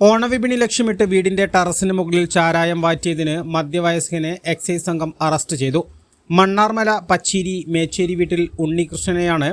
ഓണവിപണി ലക്ഷ്യമിട്ട് വീടിന്റെ ടെറസിന് മുകളിൽ ചാരായം വാറ്റിയതിന് മധ്യവയസ്കനെ എക്സൈസ് സംഘം അറസ്റ്റ് ചെയ്തു. മണ്ണാർമല പച്ചീരി മേച്ചേരി വീട്ടിൽ ഉണ്ണികൃഷ്ണനെയാണ്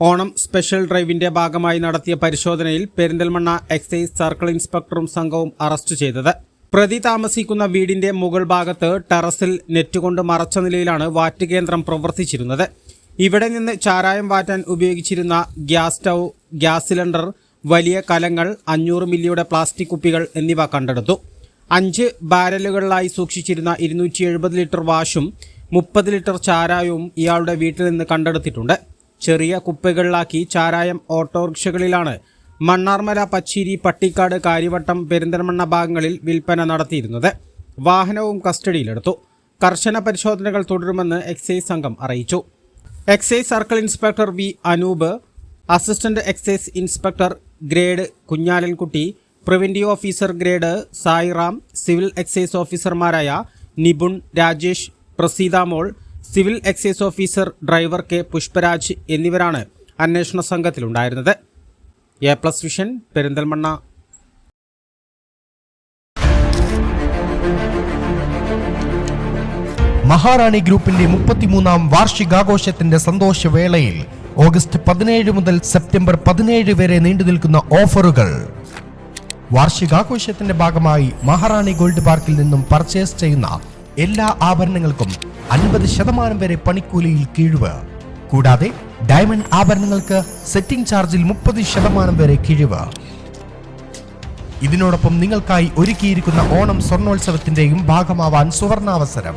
ഓണം സ്പെഷ്യൽ ഡ്രൈവിന്റെ ഭാഗമായി നടത്തിയ പരിശോധനയിൽ പെരിന്തൽമണ്ണ എക്സൈസ് സർക്കിൾ ഇൻസ്പെക്ടറും സംഘവും അറസ്റ്റ് ചെയ്തത്. പ്രതി താമസിക്കുന്ന വീടിന്റെ മുകൾ ഭാഗത്ത് ടെറസിൽ നെറ്റ് കൊണ്ട് മറച്ച നിലയിലാണ് വാറ്റ് കേന്ദ്രം പ്രവർത്തിച്ചിരുന്നത്. ഇവിടെ നിന്ന് ചാരായം വാറ്റാൻ ഉപയോഗിച്ചിരുന്ന ഗ്യാസ് സ്റ്റൗ ഗ്യാസ് സിലിണ്ടർ വലിയ കലങ്ങൾ അഞ്ഞൂറ് മില്ലിയുടെ പ്ലാസ്റ്റിക് കുപ്പികൾ എന്നിവ കണ്ടെടുത്തു. അഞ്ച് ബാരലുകളിലായി സൂക്ഷിച്ചിരുന്ന ഇരുന്നൂറ്റി എഴുപത് ലിറ്റർ വാഷും മുപ്പത് ലിറ്റർ ചാരായവും ഇയാളുടെ വീട്ടിൽ നിന്ന് കണ്ടെടുത്തിട്ടുണ്ട്. ചെറിയ കുപ്പികളിലാക്കി ചാരായം ഓട്ടോറിക്ഷകളിലാണ് മണ്ണാർമല പച്ചീരി പട്ടിക്കാട് കാര്യവട്ടം പെരിന്തൽമണ്ണ ഭാഗങ്ങളിൽ വിൽപ്പന നടത്തിയിരുന്നത്. വാഹനവും കസ്റ്റഡിയിലെടുത്തു. കർശന പരിശോധനകൾ തുടരുമെന്ന് എക്സൈസ് സംഘം അറിയിച്ചു. Excise circle inspector V Anoop assistant excise inspector grade Kunjalankutty preventive officer grade Sairam civil excise ഓഫീസർമാരായ Nipun Rajesh Praseetha Mol civil excise officer driver K Pushparaj എന്നിവരാണ് അന്വേഷണ സംഘത്തിലുണ്ടായിരുന്നത്. A plus vision Perinthalmanna. Maharani ഗ്രൂപ്പിന്റെ മുപ്പത്തിമൂന്നാം വാർഷികാഘോഷത്തിന്റെ സന്തോഷവേളയിൽ August പതിനേഴ് മുതൽ September പതിനേഴ് വരെ നീണ്ടു നിൽക്കുന്ന ഓഫറുകൾ. വാർഷികാഘോഷത്തിന്റെ ഭാഗമായി മഹാറാണി ഗോൾഡ് പാർക്കിൽ നിന്നും പർച്ചേസ് ചെയ്യുന്ന എല്ലാ ആഭരണങ്ങൾക്കും അൻപത് ശതമാനം വരെ പണിക്കൂലിയിൽ കിഴിവ്. കൂടാതെ ഡയമണ്ട് ആഭരണങ്ങൾക്ക് സെറ്റിംഗ് ചാർജിൽ മുപ്പത് ശതമാനം വരെ കിഴിവ്. ഇതിനോടൊപ്പം നിങ്ങൾക്കായി ഒരുക്കിയിരിക്കുന്ന ഓണം സ്വർണോത്സവത്തിന്റെയും ഭാഗമാവാൻ സുവർണാവസരം.